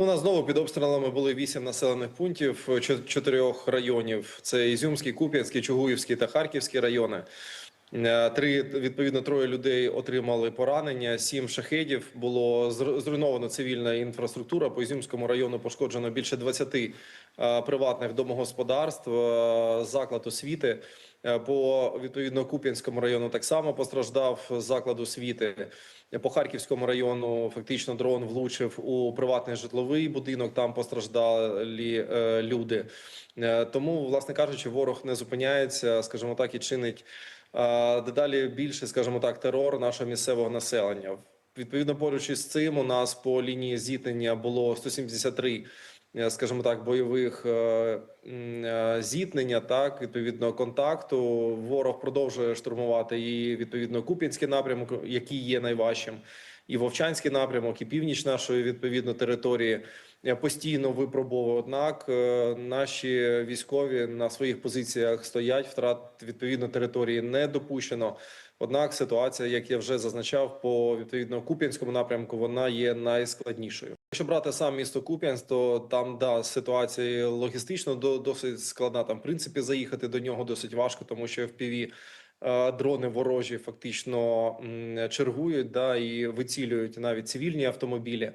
У нас знову під обстрілами були вісім населених пунктів чо- чотирьох районів: це Ізюмський, Куп'янський, Чугуївський та Харківський райони. Е, Три відповідно троє людей отримали поранення. Сім шахедів було зруйновано цивільна інфраструктура. По Ізюмському району пошкоджено більше 20 е, приватних домогосподарств, е, заклад освіти. По відповідно Куп'янському району так само постраждав заклад освіти. По Харківському району фактично дрон влучив у приватний житловий будинок. Там постраждали люди. Тому, власне кажучи, ворог не зупиняється, скажімо так, і чинить дедалі більше, скажімо так, терор нашого місцевого населення. Відповідно, поруч із цим у нас по лінії зіткнення було 173 е, скажімо так, бойових е, е, зіткнення, так відповідно контакту. Ворог продовжує штурмувати і відповідно Куп'янський напрямок, який є найважчим, і Вовчанський напрямок, і північ нашої відповідно території е, постійно випробовує. Однак е, наші військові на своїх позиціях стоять. Втрат відповідно території не допущено. Однак ситуація, як я вже зазначав, по відповідно Куп'янському напрямку вона є найскладнішою. Якщо брати сам місто Куп'янськ, то там да ситуація логістично до- досить складна. Там в принципі заїхати до нього досить важко, тому що FPV е, дрони ворожі фактично чергують да і вицілюють навіть цивільні автомобілі.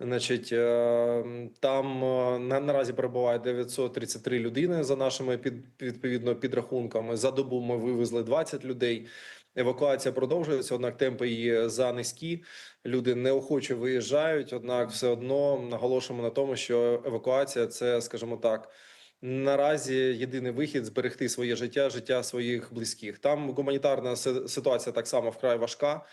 Значить, е, там е, на, наразі перебуває 933 людини за нашими під відповідно підрахунками. За добу ми вивезли 20 людей. Евакуація продовжується, однак темпи її за низькі. Люди неохоче виїжджають. Однак, все одно наголошуємо на тому, що евакуація це, скажімо так, наразі єдиний вихід зберегти своє життя, життя своїх близьких. Там гуманітарна ситуація так само вкрай важка.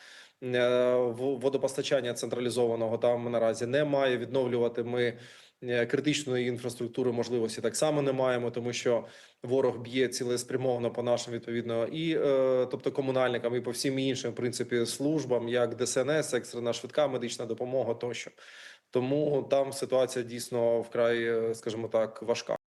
Е, Водопостачання централізованого там наразі немає. Відновлювати ми е, критичної інфраструктури можливості так само не маємо, тому що ворог б'є цілеспрямовано по нашим відповідно і е, тобто комунальникам, і по всім іншим в принципі службам, як ДСНС, екстрена швидка медична допомога тощо. Тому там ситуація дійсно вкрай, скажімо так, важка.